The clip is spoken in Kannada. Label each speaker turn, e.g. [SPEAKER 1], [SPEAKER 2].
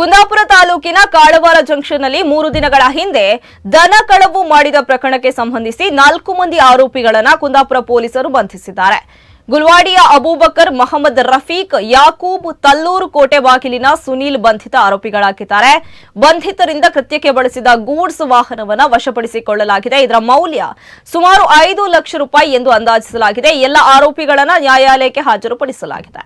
[SPEAKER 1] ಕುಂದಾಪುರ ತಾಲೂಕಿನ ಕಾಳವಾರ ಜಂಕ್ಷನ್ನಲ್ಲಿ ಮೂರು ದಿನಗಳ ಹಿಂದೆ ದನ ಕಳವು ಮಾಡಿದ ಪ್ರಕರಣಕ್ಕೆ ಸಂಬಂಧಿಸಿ ನಾಲ್ಕು ಮಂದಿ ಆರೋಪಿಗಳನ್ನ ಕುಂದಾಪುರ ಪೊಲೀಸರು ಬಂಧಿಸಿದ್ದಾರೆ. ಗುಲ್ವಾಡಿಯ ಅಬೂಬಕರ್ ಮೊಹಮ್ಮದ್ ರಫೀಕ್ ಯಾಕೂಬ್ ತಲ್ಲೂರು ಕೋಟೆ ಬಾಗಿಲಿನ ಸುನೀಲ್ ಬಂಧಿತ ಆರೋಪಿಗಳಾಗಿದ್ದಾರೆ. ಬಂಧಿತರಿಂದ ಕೃತ್ಯಕ್ಕೆ ಬಳಸಿದ ಗೂಡ್ಸ್ ವಾಹನವನ್ನು ವಶಪಡಿಸಿಕೊಳ್ಳಲಾಗಿದೆ. ಇದರ ಮೌಲ್ಯ ಸುಮಾರು ಐದು ಲಕ್ಷ ರೂಪಾಯಿ ಎಂದು ಅಂದಾಜಿಸಲಾಗಿದೆ. ಎಲ್ಲ ಆರೋಪಿಗಳನ್ನು ನ್ಯಾಯಾಲಯಕ್ಕೆ ಹಾಜರುಪಡಿಸಲಾಗಿದೆ.